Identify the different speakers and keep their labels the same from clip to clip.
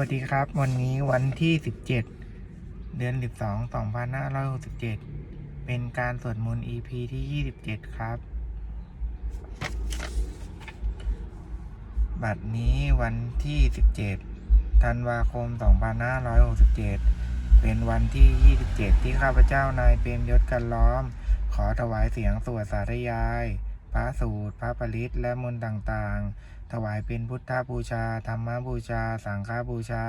Speaker 1: วัสดีครับ วันนี้วันที่ 17 เดือน 12 2567 เป็นการสวดมนต์ EP ที่ 27 ครับ บัดนี้วันที่ 17 ธันวาคม 2567 เป็นวันที่ 27 ที่ข้าพเจ้านายเปรมยศกันล้อม ขอถวายเสียงสวดสาธยาย พระสูตร พระปริตและมนต์ต่างๆ ถวายเป็นพุทธบูชา ธรรมบูชา สังฆบูชา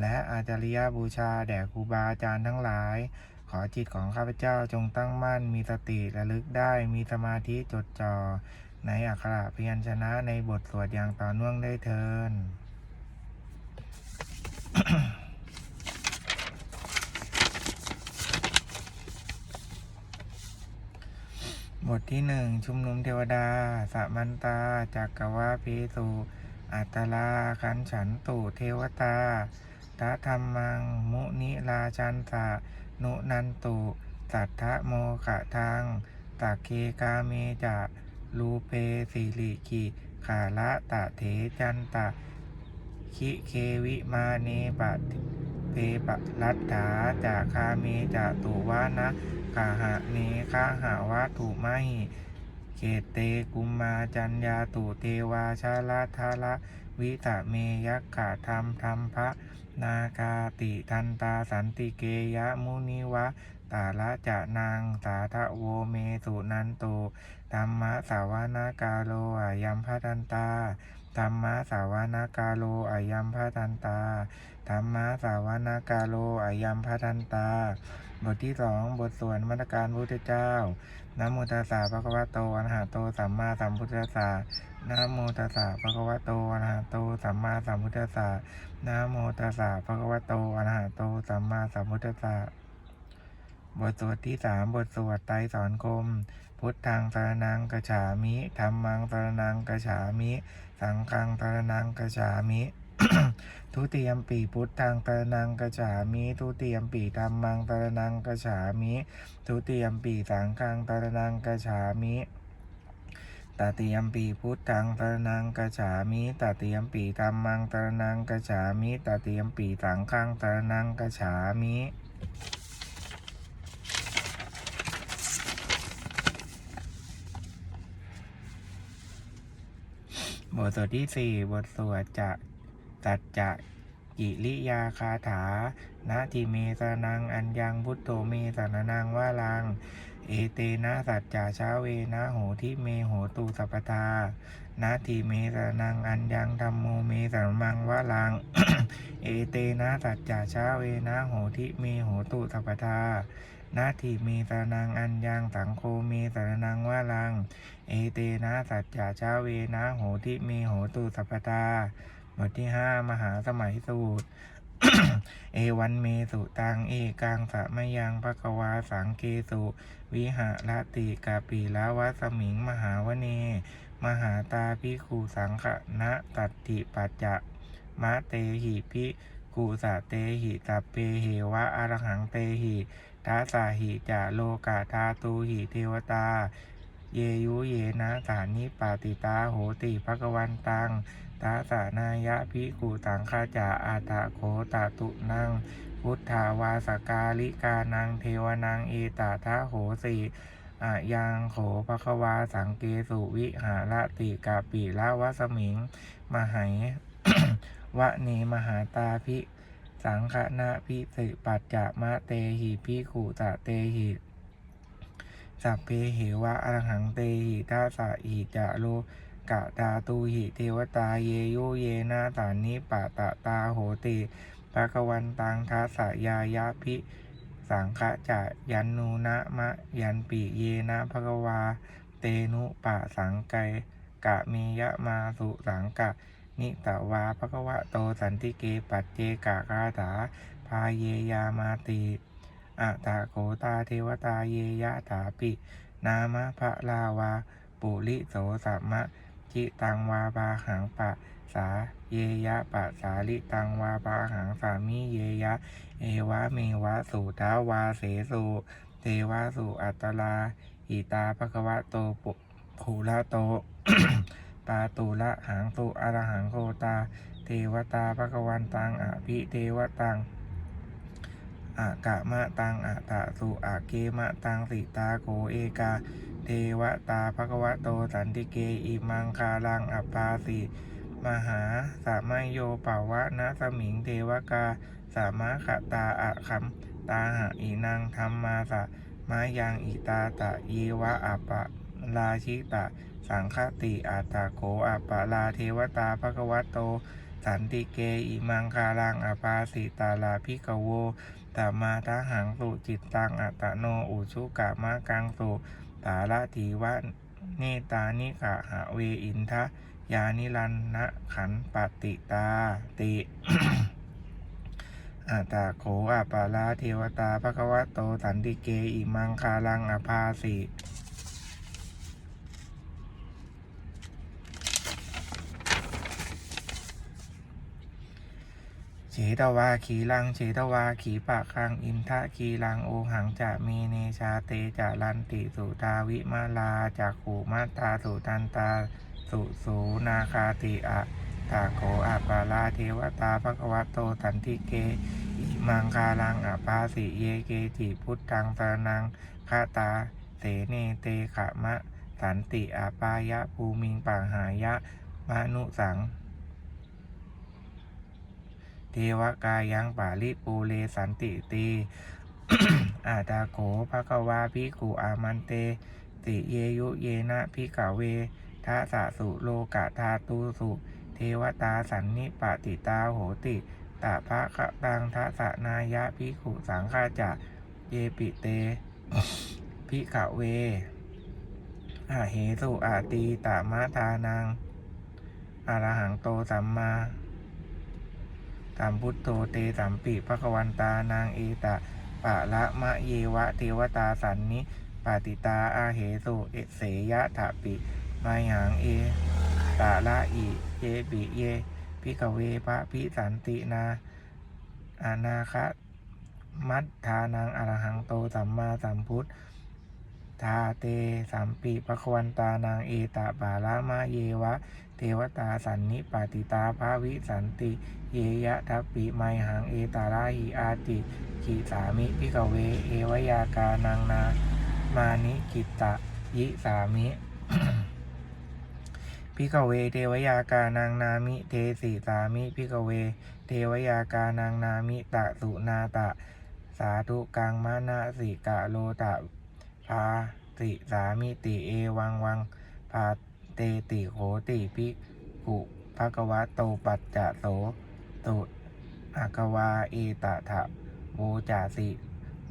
Speaker 1: และอาจาริยบูชา แด่ครูบาอาจารย์ทั้งหลาย ขอจิตของข้าพเจ้าจงตั้งมั่น มีสติระลึกได้ มีสมาธิจดจ่อ ในอักขระพยัญชนะในบทสวดอย่างต่อเนื่องได้เทิน บทที่หนึ่งชุมนุมเทวดาสะมันตาจักกวาพีสุ อัตลาคันฉันตุเทวตาตะธรรมัง มุนิราชันสะนุนันตุสัทธะโมขะทังตักเคกาเมจะลูเปสิริกิขาละตะเถจันตะคิเควิมาเนปัต เปปะรัตถาจากคาเมจะตุวานะกาหะเนคาหาวัตถุมหิเกตเตกุมมาจัญญาตุเทวาชาลาทาละวิตะเมยักขะธรรมธรรมพระนาคาติทันตาสันติเกยะมุนิวะตาละจะนางสาทะโวเมสุนันโตธรรมะสาวนากาโลอายัมพทันตาธรรมะสาวนากาโลอายัมพทันตา ธรรมะสาวนากาโลอายัมพทันตา บทที่สองบทสวดมาตรการพุทธเจ้านะโมตัสสะภะคะวะโตอะระหะโตสัมมาสัมพุทธัสสะนะโมตัสสะภะคะวะโตอะระหะโตสัมมาสัมพุทธัสสะนะโมตัสสะภะคะวะโตอะระหะโตสัมมาสัมพุทธัสสะบทสวดที่สามบทสวดไตรสอนคม พุทธังสรนังกัจฉามิธรรมังสรนังกัจฉามิ สังฆังสรนังกัจฉามิ ทุติยมปีพุทธังสรนังกัจฉามิทุติยมปีธรรมังสรนังกัจฉามิทุติยมปีสังฆังตรนังกัจฉามิตติยมปีพุทธังตรนังกัจฉามิตติยมปีธรรมังตรนังกัจฉามิตติยมปีสังฆังตรนังกัจฉามิบทสวดที่สี่บทสวดจะ ตัดจะกิริยาคาถานาทิเมสนัง อัญญังพุทโธเมสนนังวาลัง เอเตนะสัจจาชาเวนะโหทิเมโหตุสัพทานาทิเมสนัง อัญญังธรรมโมเมสนมังวาลัง เอเตนะสัจจาชาเวนะโหทิเมโหตุสัพทานาทิเมสนัง อัญญังสังโฆเมสนนังวาลัง เอเตนะสัจจาชาเวนะโหทิเมโหตุสัพทา บทที่ห้ามหาสมัยสูตร เอวันเมสุตังเอกังสะมยังภควาสังเกสุวิหารติกาปีละวัสมิงมหาวเน มหาตาพิคูสังขนะตัตติปัจจะมะเตหิพิกูสะเตหิตัปเปเหวะอรหังเตหิทัสสาหิจะโลกาธาตูหิเทวตา เยยุเยนะสานิปาติตาโหติภควันตัง ตาสานายะพิกุตังคาจาอาตะโคตาตุนัง พุทธาวาสกาลิกานังเทวนังเอตาทะโหสีอะยังโขภควาสังเกสุวิหารติกาปิละวะสมิง มหัยวะเนมหาตาพิสังฆนาพิสิปัจจะมะเตหิพิขุตะเตหิสัพเพเหวะอรหังเตหิทัสสะหิจะโล กะตาตูหิเทวตาเยโยเยนาสานิปะตะตาโหติภะคะวันตังทัสยายะพิสังฆะจะยันนูนะมะยันปิเยนะภะคะวา เตนุปะสังไกกะเมยะมาสุสังกะ นิตวาภะควะโตสันติเกปัจเจกะคาถาพาเยยามาติอะตาโกตาเทวตาเยยะถาปิ นามะพระลาวา ปุริโสสัมมะ จิตังวาบาหังปะสาเยยะปะสาลิตังวาบาหังสามิเยยะ เอวะเมวะสุทาวาเสสุเทวาสุอัตลาอิตาภควะโตปุภูละโตปาตูละหังสุอรหังโคตา เทวตาภควันตังอภิเทวตัง อากะมะตังอะตะสุอะเกมะตังสิตาโกเอกา เทวตาภควโตสันติเกอิมังคาลังอปาสิมหาสามัยโยปาวะนะสมิงเทวกา สามะขะตาอะคัมตาหะอีนังธรรมาสะมายังอิตาตะเยวะอัปปะลาชิตะ สังคติอาตาโกอัปปะลาเทวตาภควโต สันติเกอิมังคาลังอปาสิตาลาพิกโว ตมาทหังสุจิตตังอัตโนอุชุกะมะกังสุตาละทีวะเนตานิกะหะเวอินทะยานิรันนะขันปติตาติอาตาโขอาปาลาเทวตาภควโตสันติเกอิมังคาลังอภาสิ เฉตวาขีลังเฉตวาขีปะคังอินทะขีลังโอหังจะมีเนชาเตจะลันติสุตาวิมาลาจากขูมาตาสุตันตาสุสูนาคาติอะตาโกอาปาลาเทวตาภควโตสันติเกอิมังคาลังอปาสิเยเกจิพุทธังสรนังคาตาเสเนเตขะมะสันติอาปายะภูมิงปังหายะมนุสัง วกายังปาลิปูเลสันติตี อาตาโขภะคะวาภิกุอามันเต ติเยยุเยนะพิกาเวทาสะสุโลกะทาตูสุ เทวตาสันนิปติตาโหติตาภะคะตังทัสนายะพิกขุสังฆาจะเยปิเตพิกเวอาเหสุอาตีตามะทานังอรหังโตสัมมา สัมพุทโธเตสัมปิภควันตานางเอตะปะละมะเยวะเทวตาสันนิปาติตาอาเหสุเอเสยะถะปิมายังเอตาละอิเยปิเยพิกเวพระพิสันตินาอานาคะมัตทานังอรหังโตสัมมาสัมพุทธ ทาเตสัมปิปะควันตานางเอตะบาลามะเยวะ เทวตาสันนิปาติตาภาวิสันติ เยยะทัปปิไมหังเอตาราหิอาติขีสามิพิกเว เอวยากานังนา มานิกิตตะยิสามิพิกเวเทวยากานังนามิเทสีสามิพิกเว เทวยากานังนามิตะสุนาตะ สาธุกังมานาสิกะโลตะ พาติสามิติเอวังวังพาเตติโหติภิกขุภควะโตปัจจะโสตุอากวาเอตถะโวจาสิ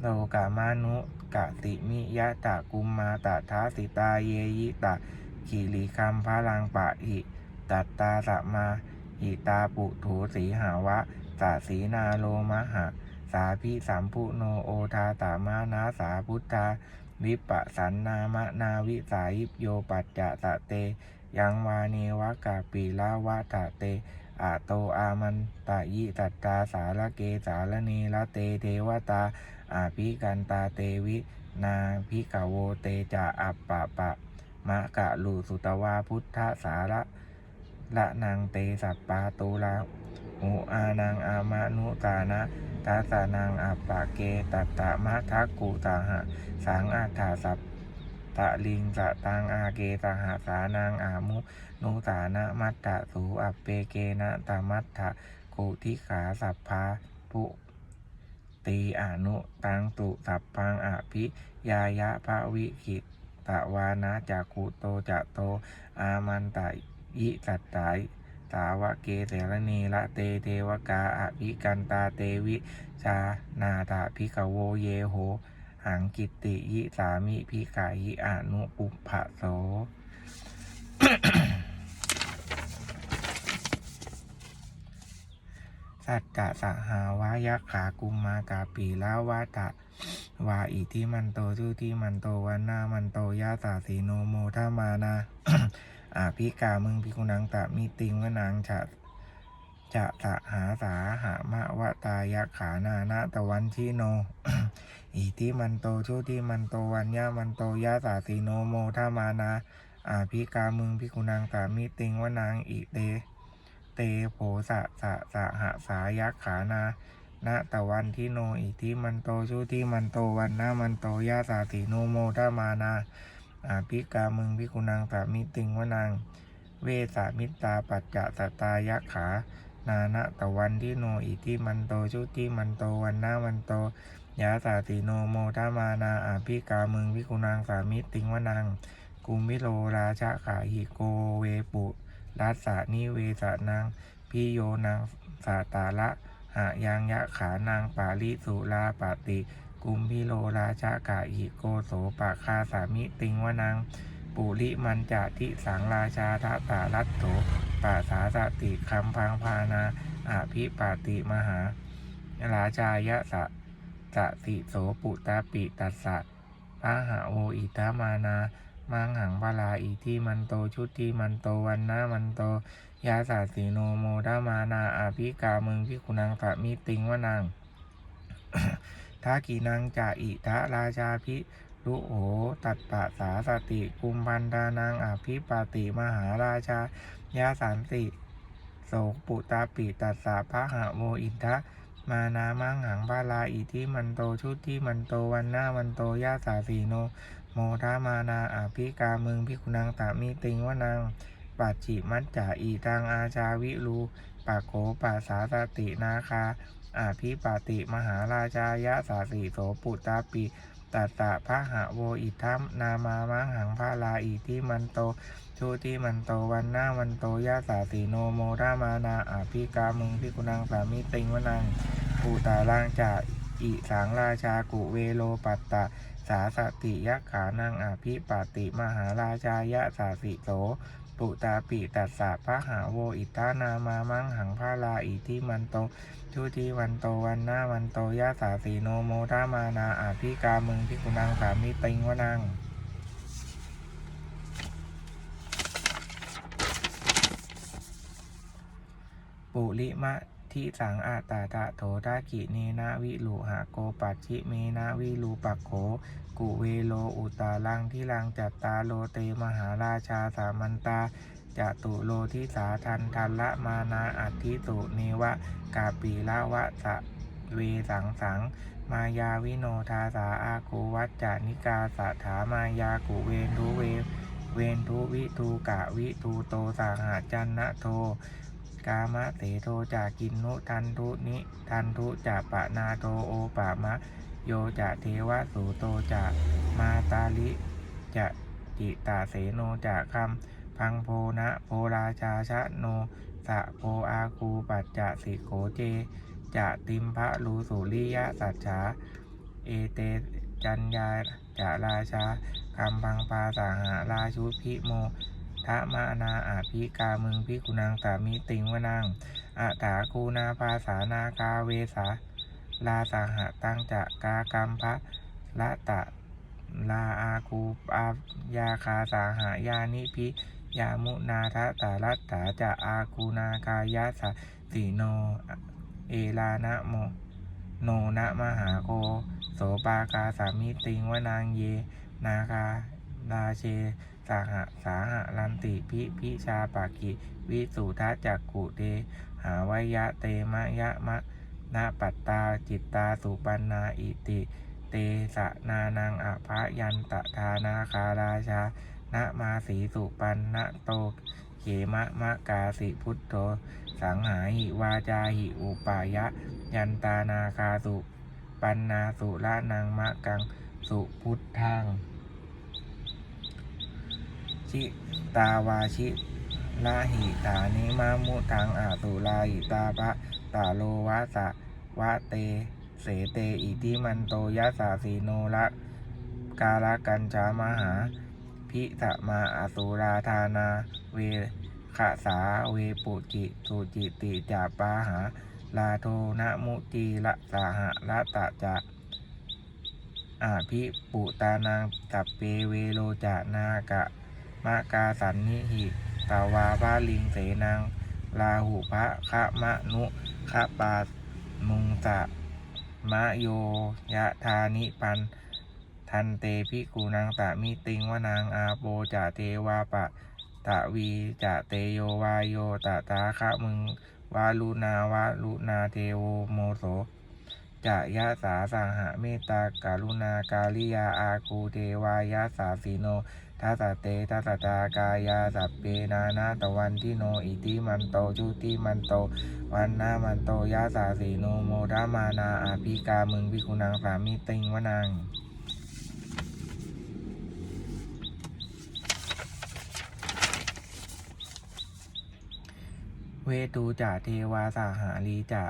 Speaker 1: โลกามานุกะติมิยะตะกุมมาตะทาสิตาเยยิตะขีริคัมพลังปะหิตัตตาสมาหิตาปุถูสีหาวะสาสีนาโลมหะ สาพิสัมพุโนโอทาตามานาสาพุทธา วิปสันนามะนาวิสายิปโยปัจจะตะเต ยังวาเนวะกาปีลาวะตะเตอะโตอามันตะยิตัตตาสารเกสารเนละเตเทวตาอาภิกันตาเตวินาภิกโวเตจะอัปปะปะมะกะลูสุตวาพุทธสาระละนางเตสัปปาตูลา หูอานังอามานุตานะทัสสะนังอัปปะเกตัตตะมะทักกุตาหะสังอัฏฐาสัพตะลิงสะตังอาเกตหาสานังอามุนุสานะมัตตะสูอัปเปเกนะตามัตถะกุทิขาสัพพาปุตีอนุตังตุสัพพังอภิยายะภะวิขิตตะวานะจักุโตจะโต อามันตะยิสัตตาย สาวะเกเสรณีละเตเทวกาอภิกันตาเตวิชานาถาพิกโวเยโห หังกิตติยิสามิพิกายิอนุปุพพะโสสัจจะสหาวายขากุมมากาปีลาวาตะวาอิทิมันโตทุติมันโตวันนามันโตยาสาสีโนโมทามานา อาพิกามึงพิกุนังตะมิติงวนังฉะจะสะหาสาหามะวะตายะขานานาตะวันชิโน อิทิมันโตชุติมันโตวันยามันโตยาสาสีโนโมทามานาอาพิกามึงพิกุนังตะมิติงวนังอิเต เตโผสะสะสะหะสายักขานาณตะวันทิโนอิทิมันโตชุติมันโตวันนามันโตยาสาติโนโมทามานา อาภิกามึงพิกุนังสามิติงวนังเวสามิตาปัจจะสตายักขา นานะตะวันทิโนอิทิมันโตชุติมันโตวันนามันโตยาสาติโนโมทามานาอาภิกามึงพิกุนังสามิติงวนังกุมิโลราชาขาหิโกเวปุรัสสานิเวสานังพิโยนางสาตาละหายังยะขานางปาลิสุลาปาติ กุมพิโลราชากาหิโกโสปะคาสามิติงวนัง ปุริมันจะทิสังราชาทะตาลัตโถปาสาสติคัมพังพานาอาภิปาติมหา ราชายะสะสะสิโสปุตตาปิตัสสะพะหะโวอิทามานามังหังบาลาอิทิมันโตชุติมันโตวันนามันโต ยาสาสีโนโมดามานาอาภิกามึงพิกุนังสะมิติงวนัง ทากีนังจาอิทะราชาพิรุโหตัดปะสาสติกุมพันดานังอภิปาติมหาราชายาสันติโสปุตาปิตัสสะพระหะโมอินทะมานามังหังบาลาอิทิมันโตชุติมันโตวันหน้ามันโตยาสาสีโน โมทามานาอาภิกามึงพิกุนังตามิติงวนังปัจฉิมัจจาอีตังอาชาวิรูปะโขปัสสาสตินาคา อาภิปาติมหาราชายะสาสีโสปุตตาปิตัสสะพระหะโวอิทัมนามามังหังพาลาอิทิมันโตชุติมันโตวันหน้าวันโตยะสาสีโนโมทามานาอาภิกามึงพิกุนังสามิติงวนังปูตาลังจาอิสังราชากุเวโลปัตตะสาสติยักขานังอาภิปาติมหาราชายะสาสิโส ปุตาปิตัสสะพระหาโวอิตานามามังหังพาลาอิทิมันโตชุติวันโตวันนาวันโตยะสาสีโนโมทามานาอาภิกามึงพิกุนังสามิติงวนังปุริมะ ทิสังอาตาตะโถทากิเนนะวิลุหะโกปัจฉิเมนะวิลูปักโข กุเวโลอุตาลังที่ลังจัตตาโลเตมหาราชาสามันตาจตุโลทิสาทันทันละมานาอัตถิตุเนวะกาปีละวะสะเวสังสัง มายาวิโนทาสาอากูวัจจานิกาสถามายากุเวนทุเว เวนทุวิทูกะวิทูโตสาหาจันนะโท กามะเตโทจากกินนุทันทุนิทันทุจะปะนาโทโอปะมะ โยจะเทวะสูโตจะมาตาลิจะจิตาเสโนจะคำพังโพนะโพราชาชะโนสะโพอาคูปัจจะสิโขเจจะติมพระลูสุริยะสัจฉาเอเตจัญญาจะราชาคำพังปาสาหาราชุพิโม ทะมานาอาภิกามึงพิกุนังสามิติงวนังอัตาคูนาภาสานาคาเวสาลาสาหะตังจะกากรรมพระละตะลาอาคูปายาคาสาหายานิพิยามุนาทะตาลัตตาจะอาคูนากายาสสีโน เอลานะโมโนนะมหาโกโสปากาสามิติงวนางเย นาคา ราเชสหะสาหะลันติพิพิชาปากิ วิสุทัจักกุเตหาวยะเตมะยะมะนาปัตตาจิตตาสุปันนาอิติ เตสะนานังอภายันตทานาคาราชานะมาสีสุปันนะโตเขมะมะกาสิพุทโธสังหาหิวาจาหิอุปายะ ยันตานาคาสุ ปันนาสุละนังมะกังสุพุทธัง ชิตาวาชิลาหิตานิมามุทังอาสุลาหิตาภะตาโลวะสะวะเต เสเต อิติมันโตยัสาสีโนละกาลกัญจามหา พิสมาอาสุราธานา เวขสาเวปุจิสุจิติจาปาหา ลาโทนะมุจีละสาหะละตะจะอาภิปุตานังตัปเปเวโลจานากะ มะกาสันนิหิตาวาบาลิงเสนังลาหุพระคะมะนุคะปามุงสะมะโยยะธานิปัน ทันเตพิกูนังตะมิติงวนางอาโปจะเทวาปะตะวีจะเตโยวาโยตะตาคะมึงวาลุนาวาลุนาเทโวโมโสจะยะสาสหะเมตตาการุณากาลิยาอาคูเทวายะสาสีโน ทัสสะเตทัสสะตากายาสัพเพนานาตะวันทิโนอิติมันโตชุติมันโต วันนามันโตยะสาสีโนโมดามานาอาภิกามึงพิคุนังสามิติงวนังเวตูจะเทวาสหาลีจะ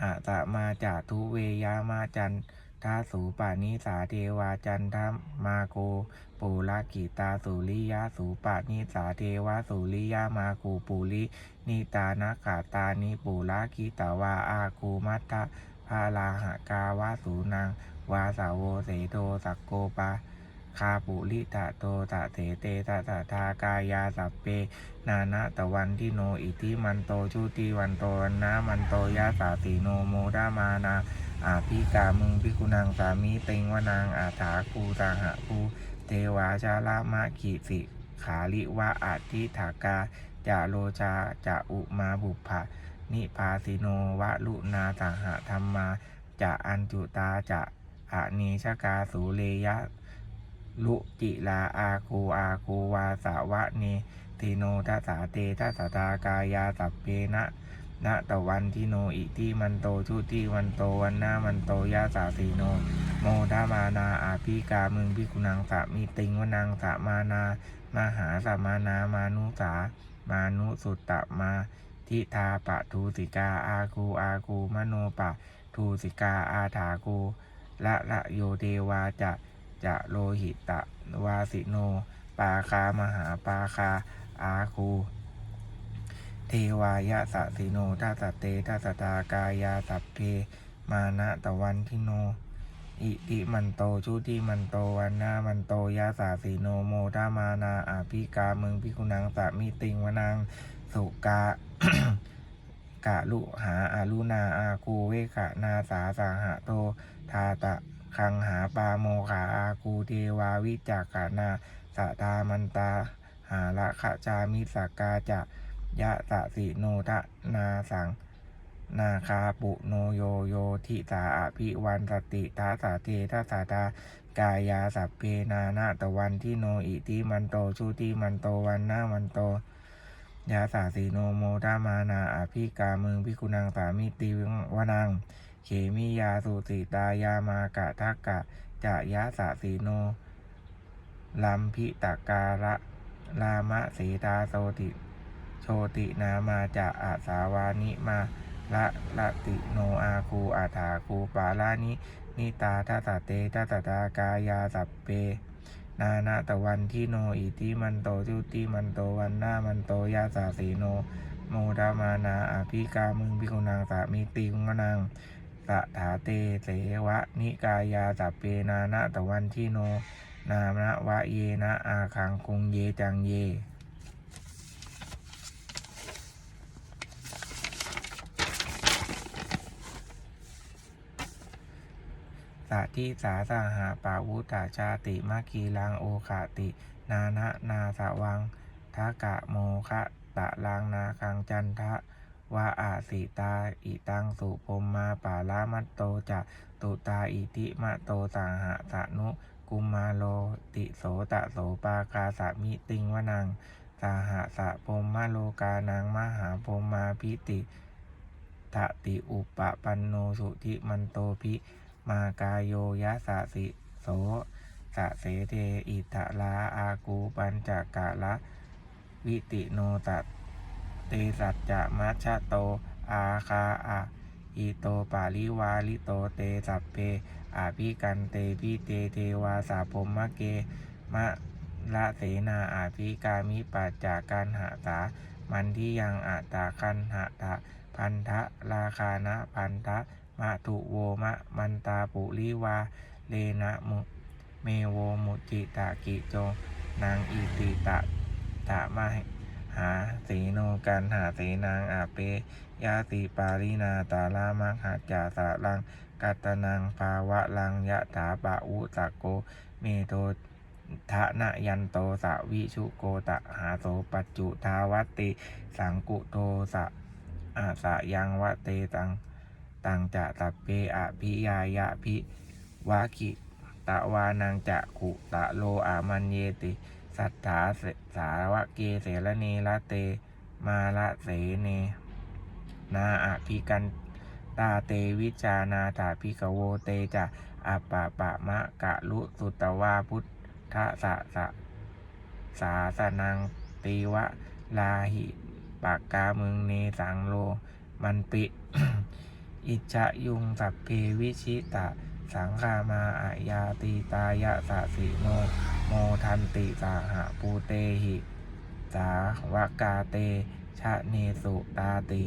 Speaker 1: อาตมาจะทุเวยามาจันทาสูปานิสาเทวาจันทมาโกปุระกิตาสุริยาสูปานิสาเทวาสุริยามาคูปุรินิตานาคาตานิปุระกิตาวาอาคูมัตตะพาลาหกาวาสูนังวาสาวเสโทสักโกปาคาปุริตะโตตะเถเตตะตะทากายาสัพเป นานะตะวันที่โนอิทิมันโตชุติวันโตวันนะมันโตยะสาสีโนโมดามานา อาภิกามึงพิกุนังสามีเต็งวานางอาถาคูตาหะคูเทวาชาลามะขีสิขาลิวะอาทิถากาจะโลชาจะอุมาบุพะนิพาสิโนวะลุนาสหะธรรมาจะอัญจุตาจะอะเนชกาสูเลยะ ลุจิลาอาคูอาคูวาสาวะเนติโนทัสสาเตทัสสตากายาสัพเพนะ นะตะวันทิโนอิติมันโตชุติวันโตวันนามันโตยาสาสีโน โมดามานาอาภิกามึงพิกุนังสะมีติงวนังสะมานา มหาสมานามานุสามานุสุตตะมาทิทาปะทูสิกาอาคูอาคูมโนปะทูสิกาอาถาคูละละโยเทวาจะจะโลหิตะวาสิโน ปาคามหาปาคาอาคู เทวายะสะสิโนทัสะเตทัสะตากายาสัพเพมานะตะวันทิโน อิติมันโตชุติมันโตวันนามันโตยาสาสีโนโมทามานาอาภิกามึงพิกุนังสามีติงวนังสุกากะลุหาอาลุนาอาคูเวกะนาสาสาหะโตทาตะคังหาปาโมขาอาคูเทวาวิจักานาสะตามันตาหาละขะจามิสกาจะ ยะสะสิโนทะนาสัง นาคาปุโนโยโยทิสาอภิวันสติทาสาเททัสาตากายาสัพเพนานาตะวันที่โนอิติมันโตชุติมันโตวันนามันโตยาสาสีโนโมทามานาอภิกามึงพิกุนังสามิติวนัง เขมิยาสุสิตายามากะทักกะจะยะสาสีโนลัมพิตาการะลามะสีตาโสติ ชตินามาจะอาสาวานิมาละละติโนอาคูอาถาคูปาลานินิตาทัสสะเตทัสสะตากายาสัพเพนานาตะวันที่โนอิติมันโตจุติมันโตวันหน้ามันโตยาสาสีโน โมดามานาอาภิกามึงพิกุนังสามิติงวนังสะถาเตเสวะนิกายาสัพเพนานาตะวันที่โน นามะวะเยนะอาคังคุงเยจังเย สัทิสาสหาปาวุตาชาติมาคีลังโอขาติ นานะนาสวังทากะโมคะตะลังนาคังจันทะวาอาสิตาอิตังสุพมมาปาลามัตโตจะตุตาอิติมะโตสังหะสะนุกุมมาโลติโสตะโสปาคาสามิติงวนังสาหะสะพมมาโลกานังมหาพมมาพิติตติอุปปันโนสุทิมันโตพิ มากายโยยะสะสิโสสะเสเทอิตะลาอากูปัญจกะละวิติโนตัตเตสัจจะมัชชะโต อาคาอะอิโตปาลิวาลิโตเตสัพเพอาภิกันเตพิเตเทวาสาพมมะเกมะละเสนาอาภิกามิปัจจากการหาสามันที่ยังอัตาคันหะทะพันธะราคานะพันธะ มะทุโวมะมันตาปุริวา เลนะมุเมโวมุจิตากิโจ นางอิติตะตะมะหาสีโนกันหาสีนางอาเปยาติปารินาตาลามังหัจาสะลังกัตนังภาวะลังยะถาปะอุตะโก เมโททะนะยันโตสะวิชุโกตะหาโสปัจจุทาวัตติสังกุโตสะอาสะยังวะเตตัง ตังจะตัเปอะพิยายะพิวากิตะวานังจะขุตะโลอามันเยติ สัทธาเสสาวะเกเสรเนละเต มาละเสเน นาอะพิกันตาเตวิจานาถาพิกโวเตจะอัปปะปะมะกะลุสุตวาพุทธะสะสะสาสนังตีวะลาหิปากกามึงเนสังโล มันปิ อิจะยุงสัพเพวิชิตะ สังฆามาอายาตีตายะสะสิโนโมทันติสาหะปูเตหิ สาวกาเต ชะเนสุตาติ